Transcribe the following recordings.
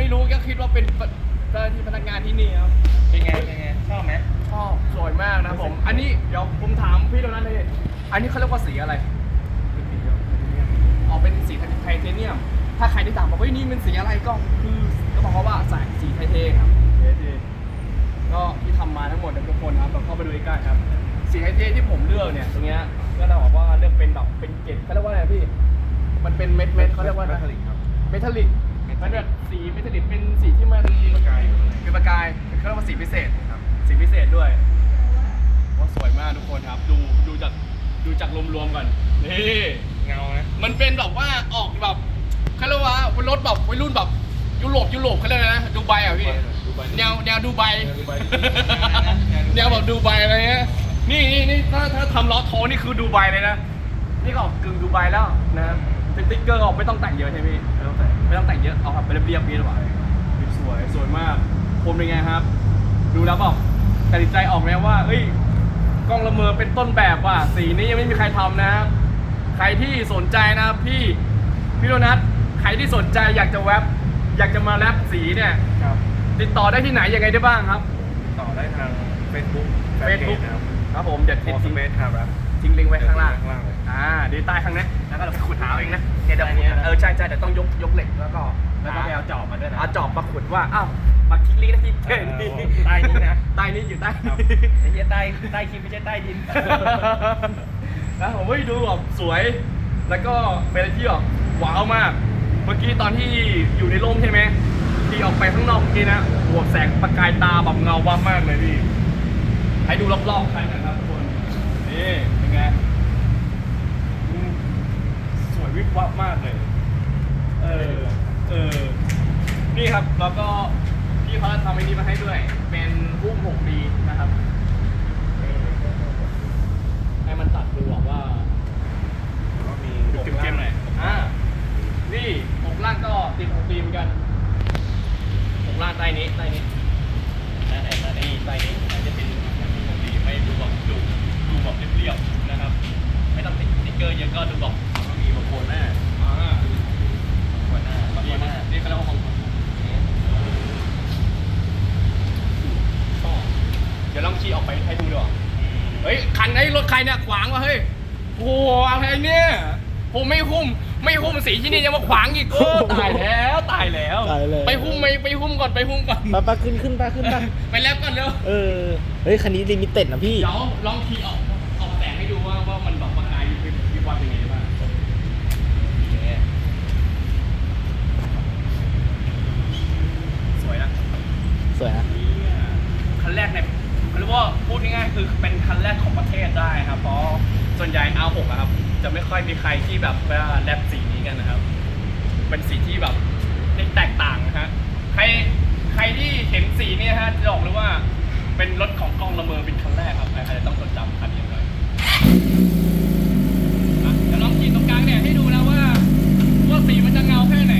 ไม่รู้ก็คิดว่าเป็นเจ้าหน้าที่พนักงานที่นี่ครับเป็นไงเป็นไงชอบไหมชอบสวยมากนะครับผม อันนี้เดี๋ยวผมถามพี่โดนัทเลยอันนี้เขาเรียกว่าสีอะไรออกเป็นสีไทเทเนียม ถ้าใครที่ถามบอกว่าเฮ้ยนี่เป็นสีอะไรก็คือก็บอกเขาว่าใส่สีไทเทครับไทเทก็ที่ทำมาทั้งหมดนะทุกคนครับเราเข้าไปดูใกล้ๆครับ สีไทเทที่ผมเลือกเนี่ยตรงเนี้ยก็ต้องบอกว่าเลือกเป็นแบบเป็นเกล็ดเขาเรียกว่าอะไรพี่ มันเป็นเม็ดเม็ดๆเขาเรียกว่าอะไรเมทัลลิกครับเมทัลลิก มันแบบสีเมทัลลิกเป็นสีที่มันประกายอยู่ข้างในเป็นประกายเป็นเครื่องว่าสีพิเศษครับสีพิเศษด้วยว่าสวยมากทุกคนครับ ดูดูจากดูจากรวมๆก่อนนี่เงานะมันเป็นแบบว่าออกแบบเขาเรียกว่ารถแบบวัยรุ่นแบบยุโรปยุโรปเขาเรียกอะไรนะดูไบอะพี่ดูไบแนวแนวดูไบแนวดูไบ แนวแบบดูไบอะไรเงี้ยนี่นี่นี่ถ้าถ้าทำล้อโทนี่คือดูไบเลยนะ นี่ก็ออกกึ่งดูไบแล้วนะครับ สติ๊กเกอร์ออกไม่ต้องแต่งเยอะใช่ไหมพี่ไม่ต้องแต่งไม่ต้องแต่งเยอะเอาครับไปเรียบๆนี้ดีกว่าสวยสวยมากผมเป็นไงครับ ดูแล้วบอกตัดสินใจออกไหมว่าเอ้ยกล้องละเมอเป็นต้นแบบว่ะสีนี้ยังไม่มีใครทำนะ ใครที่สนใจนะพี่พี่โดนัทใครที่สนใจอยากจะแวบอยากจะมาแรปสีเนี่ยครับติดต่อได้ที่ไหนยังไงได้บ้างครับต่อได้ทาง Facebook Facebook นะครับ ครับผมเดี๋ยวโอทิ้งสทิ้งเปซครับ ทิ้งลิงก์ไว้ข้างล่าง ข้างล่างเลย อ่าเดี๋ยวใต้ข้างนี้แล้วก็เราไปขุดหาเอาเองนะเดี๋ยวใต้นี้นะเออใช่ใช่เดี๋ยวต้องยกยกเหล็กแล้วก็แล้วก็ไปเอาจอบมาด้วยนะเอาจอบมาขุดว่าอ้าวมาทิ้งลิงก์นะที่เออใต้นี้นะใต้นี้อยู่ใต้ครับไอ้เหี้ยใต้ใต้คลิปไม่ใช่ใต้ดินนะผมว่าดูแบบสวย แล้วก็เป็นอะไรที่แบบว้าวมาก เมื่อกี้ตอนที่อยู่ในร่มใช่ไหมที่ออกไปข้างนอกเมื่อกี้นะหัวแสงประกายตาแบบเงาวับมากเลยพี่ให้ดูรอบๆคันนะครับทุกคนนี่เป็น ไงอืมสวยวิบวับมากเลย เออ เออ นี่ครับ แล้วก็พี่เขาทำไอ้นี้มาให้ด้วย เป็นรุ่ม 6D นะครับให้มันตัดดูบอกว่า ก็มีเก็มๆหน่อย อ่า นี่หกล่างก็ติดหกดีเหมือนกันหกล่างใต้นี้ใต้นี้ใต้ไหนใต้นี้ใต้นี้มันจะเป็นหกดีไม่ดูแบบดูดูแบบเรียบๆนะครับ ไม่ต้องติดสติ๊กเกอร์เยอะก็ดูแบบก็มีบางคนหน้าอ่า หัวหน้า บางคนหน้านี่เขาเรียกว่าของผมชอบเดี๋ยวลอง ขี่ออกไปให้ดูดีกว่าเฮ้ยคันไอ้รถใครเนี่ยขวางวะเฮ้ยโอ้โหอะไรเนี่ยผมไม่หุ้มไม่หุ้มสีที่นี่ยังมาขวางอีกโอ้ตายแล้วตายแล้ว ตายแล้วไปหุ้มไปไปหุ้มก่อนไปหุ้มก่อนไปไปขึ้นขึ้นไปขึ้นไปไปแล้วก่อนเร็วเออเฮ้ยคันนี้ลิมิเต็ดนะพี่เดี๋ยวลองขี่ออกออกแสงให้ดูว่าว่ามันแบบประกายวิบวิบวับยังไงบ้างสวยนะสวยนะคันแรกเนี่ย เรียกว่าพูดง่ายๆคือเป็นคันแรกของประเทศได้ครับเพราะส่วนใหญ่ R6 อะครับ จะไม่ค่อยมีใครที่แบบว่าแรปสีนี้กันนะครับ เป็นสีที่แบบแตกต่างนะฮะใครใครที่เห็นสีเนี่ยฮะจะบอกเลยว่าเป็นรถของกล้องละเมอเป็นคันแรกครับใครๆต้องจดจำคันนี้เลยอะเดี๋ยวลองขีดตรงกลางเนี่ยให้ดูนะว่าว่าสีมันจะเงาแค่ไหน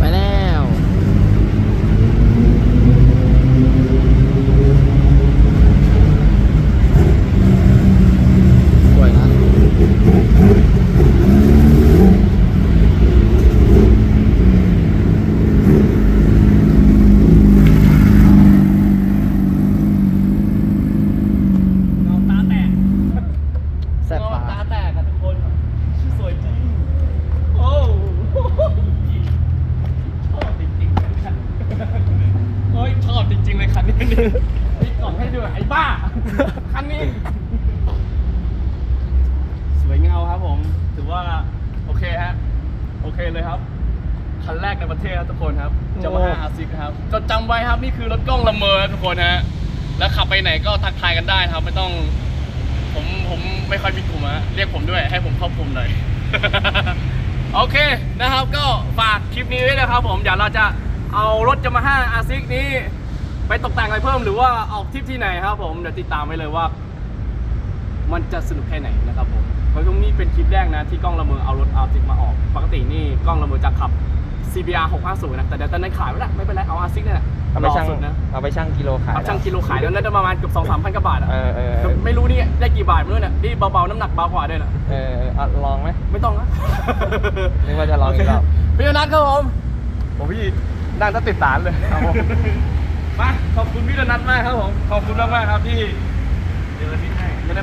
ไปแล้ว สวยนะ เงาตาแตก แซ่บ เงา ตา ตาแตกอะทุกคนสวยจริง โอ้ชอบจริงๆคันเฮ้ยชอบจริง ๆเลยคันนี้นี่นี่กล่องให้ดูไอ้บ้า คันนี้ สวยเงาครับผม ถือว่าโอเคฮะ โอเคเลยครับ คันแรกในประเทศครับทุกคนครับจะมาอาซิกครับ จดจำไว้ครับนี่คือรถกล้องละเมอครับทุกคนฮะ แล้วขับไปไหนก็ทักทายกันได้ครับ ไม่ต้อง ผมผมไม่ค่อยมีกลุ่มฮะ เรียกผมด้วยให้ผมเข้ากลุ่มหน่อยโอเคนะครับก็ฝากคลิปนี้ไว้นะครับผมเดี๋ยวเราจะเอารถจะมาห้าอาซิกนี้ ไปตกแต่งอะไรเพิ่มหรือว่าออกทริปที่ไหนครับผมเดี๋ยวติดตามไว้เลยว่า มันจะสนุกแค่ไหนนะครับผมเพราะตรงนี้เป็นคลิปแรกนะที่กล้องละเมอเอารถอาซิกมาออก ปกตินี่กล้องละเมอจะขับ CBR 650นะแต่เดี๋ยวตอนนั้นขายไปแล้วไม่เป็นไรเอาอาซิกเนี่ยแหละเอาไปชั่งรสุดนะเอาไปชั่งกิโลขายเอาช่างกิโลขายแล้วน่าจะประมาณเกือบสองสามพันกว่าบาทอะเออเออเออไม่รู้นี่ได้กี่บาทไม่รู้เนี่ยนี่เบาๆน้ำหนักเบากว่าด้วยนะเออเออเอาลองไหมไม่ต้องนะนึกว่าจะลองอีกรอบโเคพี่อนัทครับผมโอ้พี่นั่งถ้าติดสารเลยครับผม มาขอบคุณพี่อนัทมากครับผม ขอบคุณมากมากครับที่เจอที่